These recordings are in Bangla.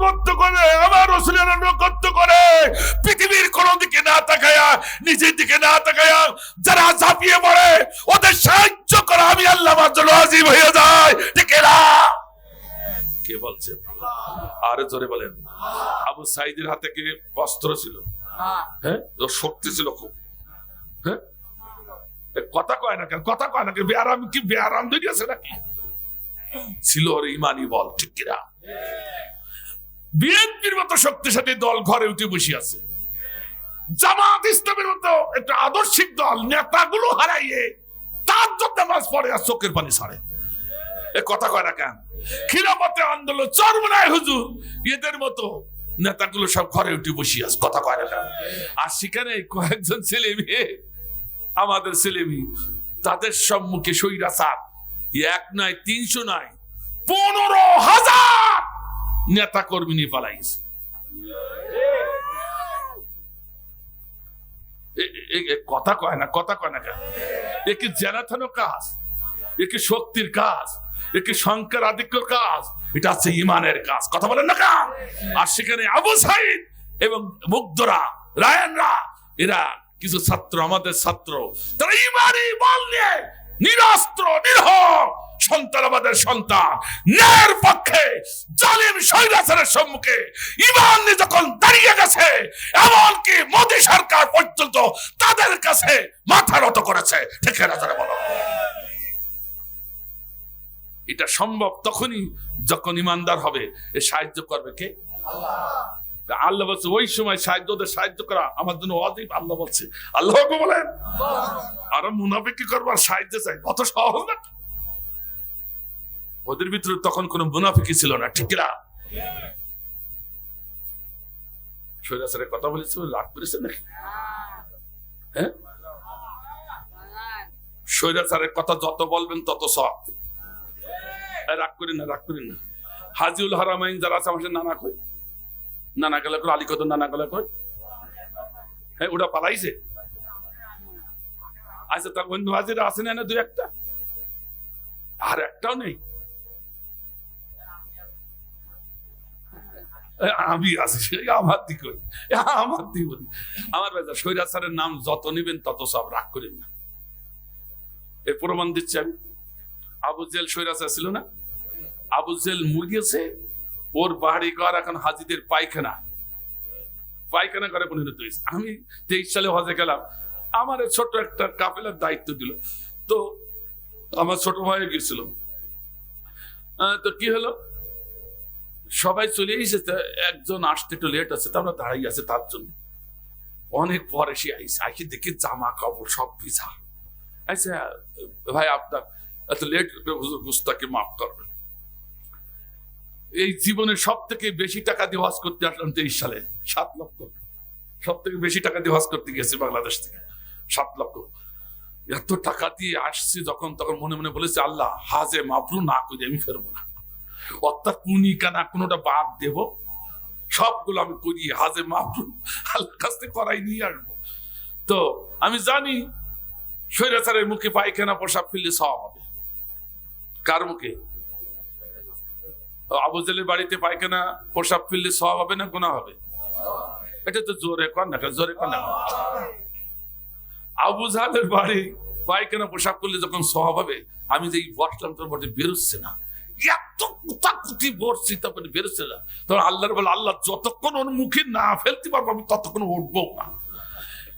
আনুগত্য করে, আমার রসুলের আনুগত্য করে। পৃথিবীর কোন দিকে না তাকায়া, নিজের দিকে না তাকায়া যারা ঝাঁপিয়ে পড়ে, ওদের সাহায্য করা আমি আল্লাহ জন্য আজিব হয়ে যায়। ঠিক না? কে বলছেন আরে জোরে বলেন। আবু সাইদের হাতে কি বস্ত্র ছিল? হ্যাঁ? শক্তি ছিল খুব। হ্যাঁ? কথা কয় না কেন? কথা কয় না কেন? বেয়ারাম কি বেয়ারাম দিয়েছে নাকি? ছিল ওর ইমানি বল, ঠিক কিনা? বিএনপির মতো শক্তিশালী দল ঘরে উঠে বসে আছে। জামাত ইসলামের মতো একটা আদর্শিক দল, নেতাগুলো হারাইয়ে তার জন্য নামাজ পড়ে আর চোখের পানি ছাড়ে। এ কথা কয় না কেন? খিলাফতে আন্দোলন, চরমনায় হুজুর, এদের মতো নেতাগুলো সব ঘরে উঠে বসে আছে। কথা কয় না কেন? আর সেখানে কয়েকজন ছেলে মেয়ে, আমাদের ছেলে মেয়ে, তাদের সম্মুখে সৈরাচার, এক নয় তিনশো নয় পনেরো হাজার নেতা কর্মী নিয়ে এ- এ কথা কয় না, কথা কয় না কেন? এ কি জেনাথানো কাজ? এ কি শক্তির কাজ? একে সংখ্যার আধিক্যর কাজ? এটা হচ্ছে ইমানের কাজ। কথা বলেন না কেন? আর সেখানে আবু সাইদ এবং মুগ্ধরা রায়নরা, এরা কিছু ছাত্র, আমাদের ছাত্র, তারা ইমানি বল নিয়ে নিরস্ত্র, নিরহ সন্তানাবাদের সন্তান। ন্যায়ের পক্ষে জালিম স্বৈরাচারের সম্মুখে ইমান যখন দাঁড়িয়ে গেছে, এমনকি মোদী সরকার পর্যন্ত তাদের কাছে মাথা নত করেছে। ঠিক তারা বলো? এটা সম্ভব তখনই যখন ইমানদার হবে। এ সাহায্য করবে কে? তা আল্লাহ বলছে, ওই সময় সাহায্য, ওদের সাহায্য করা আমার জন্য অধিক আল্লাহ বলছে। আল্লাহ বলেন, আর মুনাফিক করবার সাহায্য চাই অত সহজ না? ওদের ভিতরে তখন কোনো মুনাফিকি ছিল না, ঠিক না কথা বলেছে রাগ করেছে নাকি? হ্যাঁ? সৈরাচারের কথা যত বলবেন তত সব। রাগ করি না, রাগ করি না। হাজিউল হারামাইন যারা আছে, আমার নানা কই। নানা গেলে করে আলী কত নানা গেলে কই? হ্যাঁ ওটা পালাইছে? আচ্ছা তা অন্য হাজিরা আছে না দু একটা? আর একটাও নেই। আমি আছি আমার দিক আমার দিক আমার সৈরাচারের নাম যত নিবেন তত সব রাগ করেন না। এর প্রমাণ দিচ্ছি আমি। আবু জেল ছিল না? আবু জেল মুরগিয়েছে ওর বাড়ি ঘর এখন হাজিদের পায়খানা। পায়খানা করে পরিণত হয়েছে আমি তেইশ সালে হজে গেলাম। আমার ছোট একটা কাপেলার দায়িত্ব দিল। তো আমার ছোট ভাই গেছিল। তো কি হলো? সবাই চলে এসেছে। একজন আসতে একটু লেট আছে। আমরা দাঁড়াই আছে তার জন্য। অনেক পরে সে আইসে আইসে দেখি জামা কাপড় সব ভিজা। আচ্ছা ভাই, আপনার এত লেট হুজুর গুস্তাকে মাফ করবেন। এই জীবনে সব থেকে বেশি টাকা দিয়ে হজ করতে আসলাম তেইশ সালে, সাত লক্ষ। সব থেকে বেশি টাকা দিয়ে হজ করতে গেছি বাংলাদেশ থেকে, সাত লক্ষ। এত টাকা দিয়ে আসছি যখন, তখন মনে মনে বলেছে, আল্লাহ, হাজে মাবরু না করে, আমি ফেরবো না। অর্থাৎ কুনি কানা কোনোটা বাদ দেব, সবগুলো আমি করি, হাজে মাবরু আল্লাহ কাছ থেকে করাই নিয়ে আসব। তো আমি জানি, স্বৈরাচারের মুখে পায়খানা, পোশাক ফেললে সব হবে। কার মুখে? আবু জেলের বাড়িতে পায়খানা পোশাক ফেললে সব হবে না গোনা হবে? এটা তো জোরে কর না জোরে কর না। আবু জাহেলের বাড়ি পায়খানা পোশাক করলে যখন সব হবে, আমি যে বসলাম তোর বটে বেরোচ্ছে না। এত কুতাকুতি বসছি তারপরে বেরোচ্ছে না। তখন আল্লাহর বলে, আল্লাহ যতক্ষণ ওর মুখে না ফেলতে পারব, আমি ততক্ষণ উঠবো না।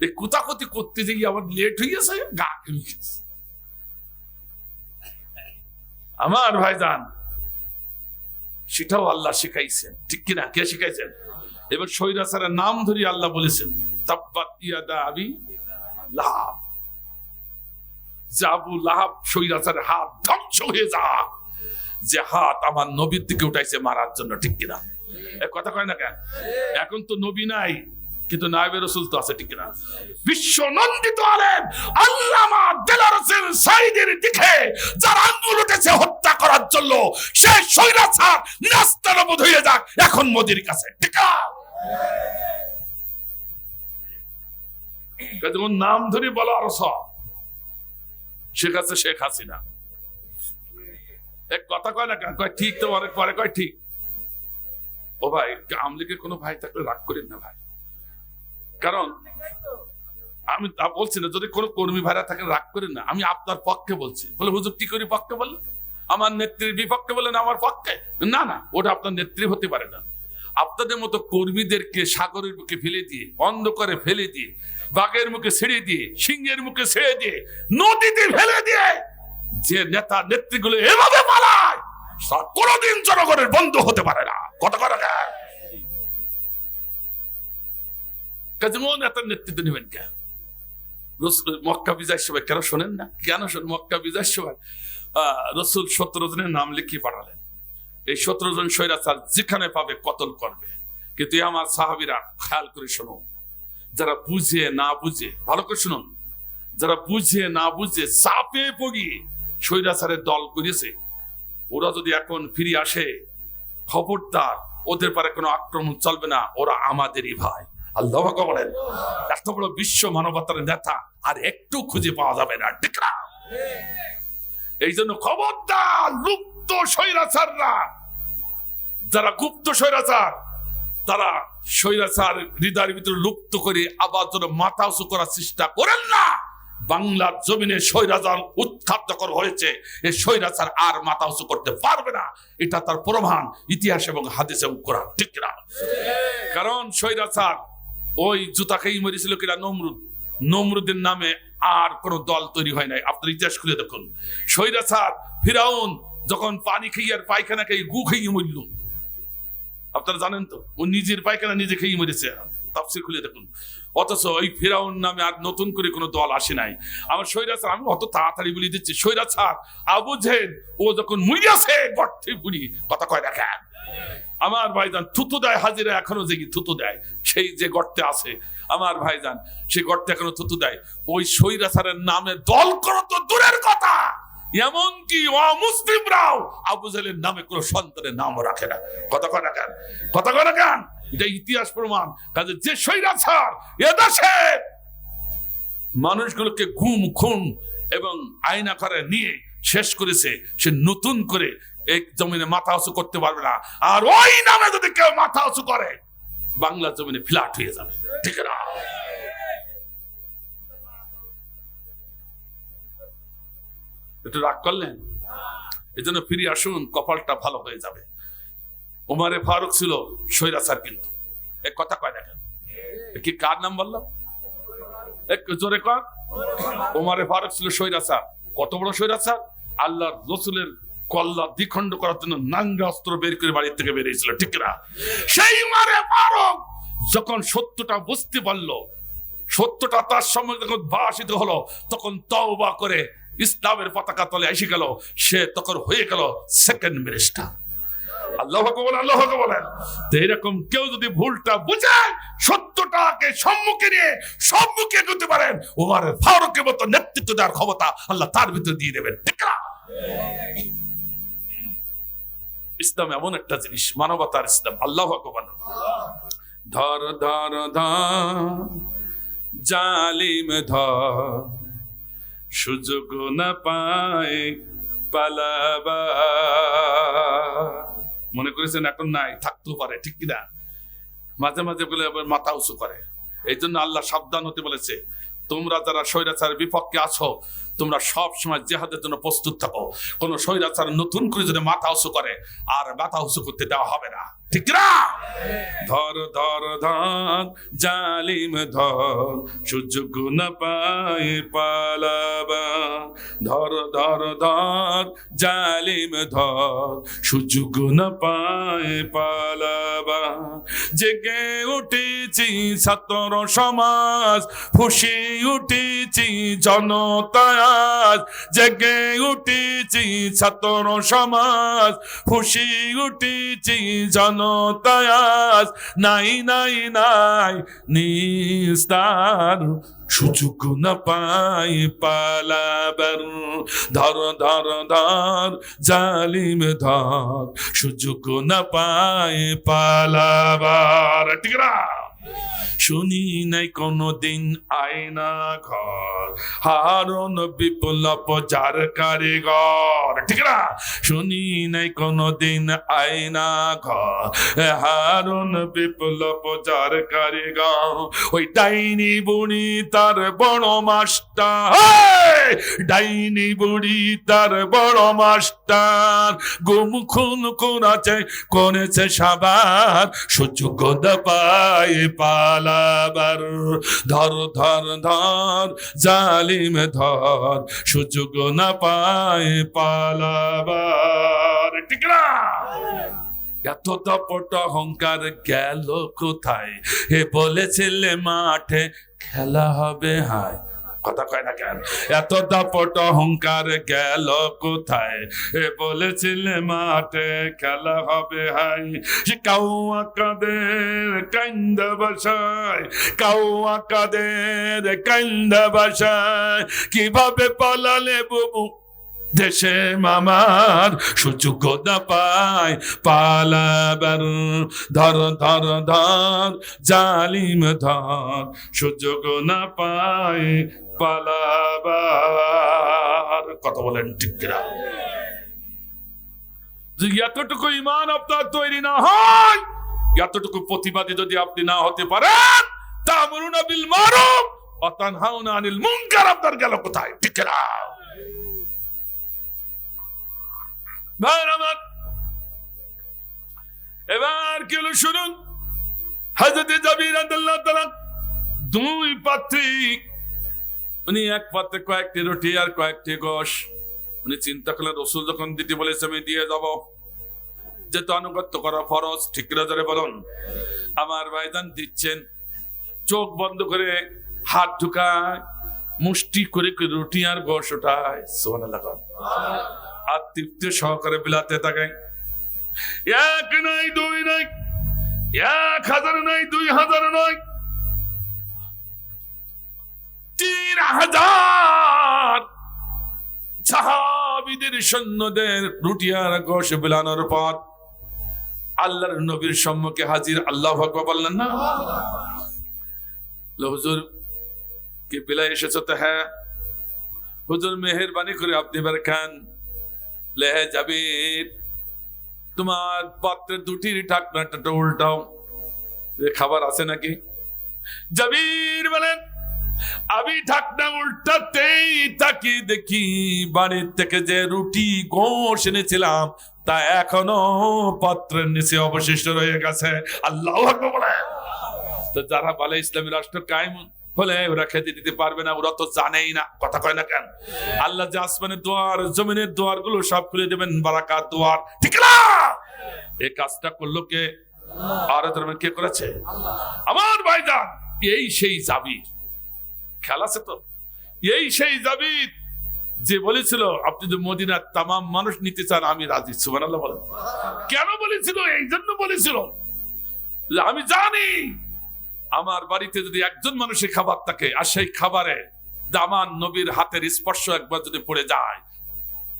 এই কুতাকুতি করতে যেয়ে আমার লেট হয়ে গেছে, গা আমার ভাইজান সেটাও আল্লাহ শিখাইছেন। ঠিক কিনা? কে শিখাইছেন? এবার সৈরাসারের নাম ধরি আল্লাহ বলেছেন, তাব্বাত হাত ধ্বংস হয়ে যা যে হাত আমার নবীর দিকে উঠাইছে মারার জন্য, ঠিক কিনা? কথা কয় না কেন? এখন তো নবী নাই। কিন্তু নায়বে রসুল তো আছে ঠিক কিনা বিশ্ব নন্দিত আলেম আল্লামা দেলার হোসেন সাইদের দিকে যার আঙ্গুল উঠেছে হত্যা করার জন্য সে সৈরাচার নাস্তানবোধ হয়ে যাক এখন মোদির কাছে, ঠিক না? যেমন নাম ধরে বলো আর শেখ আছে, শেখ হাসিনা। এক কথা কয় না কয় ঠিক তো অনেক পরে, কয় ঠিক। ও ভাই, আমলিকে কোনো ভাই থাকলে রাগ করেন না ভাই। কারণ আমি বলছি না, যদি কোনো কর্মী ভাইরা থাকে রাগ করেন না। আমি আপনার পক্ষে বলছি। বলে, হুজুর, কি করি পক্ষে বললেন আমার নেত্রীর বিপক্ষে বলেন, আমার পক্ষে? না না, ওটা আপনার নেত্রী হতে পারে না। আপনাদের মতো কর্মীদেরকে সাগরের মুখে ফেলে দিয়ে, অন্ধকারে ফেলে দিয়ে, বাঘের মুখে ছেড়ে দিয়ে, সিংহের মুখে ছেড়ে দিয়ে, নদীতে ফেলে দিয়ে যে নেতা নেত্রীগুলো এভাবে পালায় কোনোদিন জনগণের বন্ধু হতে পারে না। কত করে কাজে মন নেতৃত্ব নেবেন কেন মক্কা বিজয়ের সময় কেন শোনেন না কেন শোনেন মক্কা বিজয়ের সময় রসুল সতেরো জনের নাম লিখিয়ে পাঠালেন এই সতেরো জন স্বৈরাচার যেখানে পাবে কতল করবে কিন্তু আমার সাহাবিরা খেয়াল করে শোনো যারা বুঝে না বুঝে ভালো করে শুনুন যারা বুঝে না বুঝে চাপে পড়িয়ে স্বৈরাচারের দল করেছে ওরা যদি এখন ফিরে আসে খবরদার ওদের পারে কোনো আক্রমণ চলবে না ওরা আমাদেরই ভাই আল্লাহ বলেন, এত বড় বিশ্ব মানবতার নেতা আর একটু খুঁজে পাওয়া যাবে না এই জন্য খবরদার লুপ্ত স্বৈরাচাররা, যারা গুপ্ত স্বৈরাচার, তারা স্বৈরাচার হৃদয়ের ভিতরে লুপ্ত করে আবার যেন মাথা উঁচু করার চেষ্টা করেন না। বাংলার জমিনে স্বৈরাচার উৎখাত করা হয়েছে এই স্বৈরাচার আর মাথা উঁচু করতে পারবে না। এটা তার প্রমাণ ইতিহাস এবং হাদিস এবং কোরআন, ঠিক না? কারণ স্বৈরাচার ওই জুতাকেই মরেছিল কিনা নমরুদ। নমরুদের নামে আর কোন দল তৈরি হয় নাই। আপনার ইতিহাস খুলে দেখুন। স্বৈরাচার, ফিরাউন, যখন পানি খেয়ে আর পায়খানা খেয়ে গু খেয়ে মরল। আপনারা জানেন তো, ও নিজের পায়খানা নিজে খেয়ে মরেছে। তাফসির খুলে দেখুন। অথচ ওই ফেরাউন নামে আর নতুন করে কোনো দল আসে নাই। আমার স্বৈরাচার, আমি অত তাড়াতাড়ি বলে দিচ্ছি, স্বৈরাচার, আবু জেহেল, ও যখন মুইয়াছে গর্তে বুড়ি, কথা কয় দেখেন। আমার ভাইজান থুতু দেয়, হাজিরা এখনও যে থুতু দেয়? সেই যে গর্তে আছে। আমার ভাইজান সেই গর্তে এখনও থুতু দেয়। ওই স্বৈরাচারের নামে দল করো তো দূরের কথা। এমনকি অমুসলিমরাও আবু জাহেলের নামে কোনো সন্তানের নামও রাখে না। কথা কয় কেন? কথা কয় কেন? এটা ইতিহাস প্রমাণ। কাজে যে স্বৈরাচার এদেশে মানুষগুলোকে গুম খুন এবং আইনা করে নিয়ে শেষ করেছে, সে নতুন করে এই জমিনে মাথা উঁচু করতে পারবে না। আর ওই নামে যদি কেউ মাথা উঁচু করে, বাংলা জমিনে ফ্ল্যাট হয়ে যাবে। ঠিক না? একটু রাগ করলেন? এই জন্য ফিরে আসুন, কপালটা ভালো হয়ে যাবে। উমারে ফারুক ছিল স্বৈরাচার কিন্তু। এক কথা কয় দেখেন। কি কার নাম বললাম এক জোরে কর ওমারে ফারুক ছিল স্বৈরাচার। কত বড় স্বৈরাচার? আল্লাহর রসুলের কল্লা দ্বিখণ্ড করার জন্য নাঙ্গা অস্ত্র বের করে বাড়ির থেকে বেরিয়েছিল, ঠিক না সেই মারে ফারুক যখন সত্যটা বুঝতে পারল, সত্যটা তার সামনে যখন ভাষিত হলো, তখন তওবা করে ইসলামের পতাকা তলে এসে গেল, সে তখন হয়ে গেল সেকেন্ড মিনিস্টার আল্লাহ বলেন আল্লাহ বলেন। তো এরকম কেউ যদি ভুলটা বুঝে, সত্যটাকে সম্মুখে নিয়ে সম্মুখে করতে পারেন ওমার ফারুকের মতো নেতৃত্ব দেওয়ার ক্ষমতা আল্লাহ তার ভিতরে দিয়ে দেবেন, ঠিক না ইসলাম এমন একটা জিনিস, মানবতার ইসলাম, আল্লাহ আকবার। ধর ধর ধর, জালিম ধর, সুযোগ না পায় পালাবা মনে করেছেন এখন নাই, থাকতেও পারে, ঠিক কিনা? মাঝে মাঝে বলে মাথা উঁচু করে। এই জন্য আল্লাহ সাবধান হতে বলেছে, তোমরা যারা স্বৈরাচারের বিপক্ষে আছো তোমরা সব সময় জেহাদের জন্য প্রস্তুত থাকো। কোন স্বৈরাচার নতুন করে যদি মাথা উঁচু করে, আর মাথা উঁচু করতে দেওয়া হবে না। ঠিক না ধর ধর ধর, জালিম ধর সুযোগ না পায় পালাবা। ধর ধর ধর, জালিম ধর সুযোগ না পায় পালাবা। জেগে উঠেছি ছাত্র সমাজ, ফুসে উঠেছি জনতায়াজ জেগে উঠেছি ছাত্র সমাজ, ফুসে উঠেছি জনতায়াজ নাই নাই নাই, নিস্তার। সুযোগ না পাই পালাবার। ধর ধর ধর, জালিম ধর। সুযোগ না পাই পালাবার। ঠিক না? শুনি নাই কোনদিন আয়না ঘর হারন বিপ্লব যার কারিগর। ঠিক না? শুনি নাই কোনদিন আয়না ঘর হারন বিপ্লব যার কারিগর। ওই ডাইনি বুড়ি তার বড় মাস্টার। ডাইনি বুড়ি তার বড় মাস্টার। গুম খুন করেছে করেছে সাবার। সুযোগ পায় পালাবার। ধর ধর ধর, জালিম ধর, সুযোগ না পায় পালাবার। না? এত দপট অহংকার গেল কোথায়? এ বলেছিলে মাঠে খেলা হবে হায়। কথা কয় না কেন? এত দাপট অহংকার গেল কোথায়? এ বলেছিলে মাঠে খেলা হবে হাই। সে কাউয়া কাদের কান্দ বসায়। কাউয়া কাদের কান্দ বসায়। কীভাবে পালালে বুবু? দেশে মামার সুযোগ না পায়। পালাবার ধর ধর ধর, জালিম ধর সুযোগ না পায়। পালাবার। কথা বলেন ঠিক এতটুকু ইমান আপনার তৈরি না হয়, এতটুকু প্রতিবাদী যদি আপনি না হতে পারেন তা মরুনা বিল আনিল আপনার গেল কোথায়? ঠিক কিনা? এবার কি শুনুন। হাজরতে জাবির তাআলা দুই পাত্রী উনি এক পাত্রে কয়েকটি রুটি আর কয়েকটি গোশ। উনি চিন্তা করলেন, রসুল যখন দিতে বলেছে আমি দিয়ে যাব। যেহেতু আনুগত্য করা ফরজ, ঠিক নজরে বলুন? আমার ভাইজান দিচ্ছেন, চোখ বন্ধ করে হাত ঢুকায়, মুষ্টি করে রুটি আর গোশ ওঠায়। সোনা লাগান আর তৃপ্তি সহকারে বিলাতে থাকে। এক নাই, দুই নাই, এক হাজার নাই, দুই হাজার নয় সাহাবিদের সৈন্যদের রুটি আর গোশ পর আল্লাহর নবীর সম্মুখে হাজির, আল্লাহ আকবার বললেন, না হুজুর, কি বিলাই এসেছ তো হ্যাঁ? হুজুর, মেহেরবানি করে আপনি এবার খান লেহে যাবে তোমার পাত্রের দুটির ঢাকনাটা উল্টাও। খাবার আছে নাকি? জাবির বলেন আমি ঢাকনা উল্টাতেই তাকে দেখি বাড়ির থেকে যে রুটি গোশ এনেছিলাম তা এখনও পাত্রের নিচে অবশিষ্ট রয়ে গেছে আল্লাহ যারা বলে ইসলামী রাষ্ট্র কায়েম হলে ওরা খেতে দিতে পারবে না ওরা তো জানেই না কথা কয় না কেন আল্লাহ যে আসমানের দোয়ার জমিনের দোয়ারগুলো সব খুলে দেবেন বারাকাত দোয়ার ঠিক না এই কাজটা করল কে আর কে করেছে আমার ভাইজান এই সেই জাবির খেলা আছে তো? এই সেই জাবিদ, যে বলেছিল, আপনি যদি মদিনার তাম মানুষ নিতে চান, আমি রাজি। বলেন। কেন বলেছিল? এই জন্য বলেছিল। আমি জানি, আমার বাড়িতে যদি একজন মানুষের খাবার থাকে, আর সেই খাবারে দামান নবীর হাতের স্পর্শ একবার যদি পড়ে যায়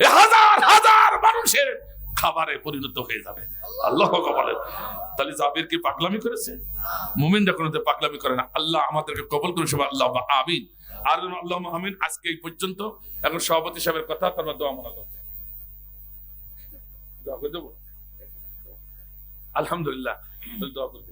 হাজার হাজার মানুষের খাবারে পরিণত হয়ে যাবে। আল্লাহ বলেন তাহলে জাবির কি পাগলামি করেছে? মুমিনরা কোনো পাগলামি করে না, আল্লাহ আমাদেরকে কবল করে সবাই আল্লাহ আমিন। আর আল্লাহ আমিন, আজকে এই পর্যন্ত। এখন সভাপতি সাহেবের কথা, তারপর দোয়া মনে দোয়া আলহামদুলিল্লাহ। দোয়া করে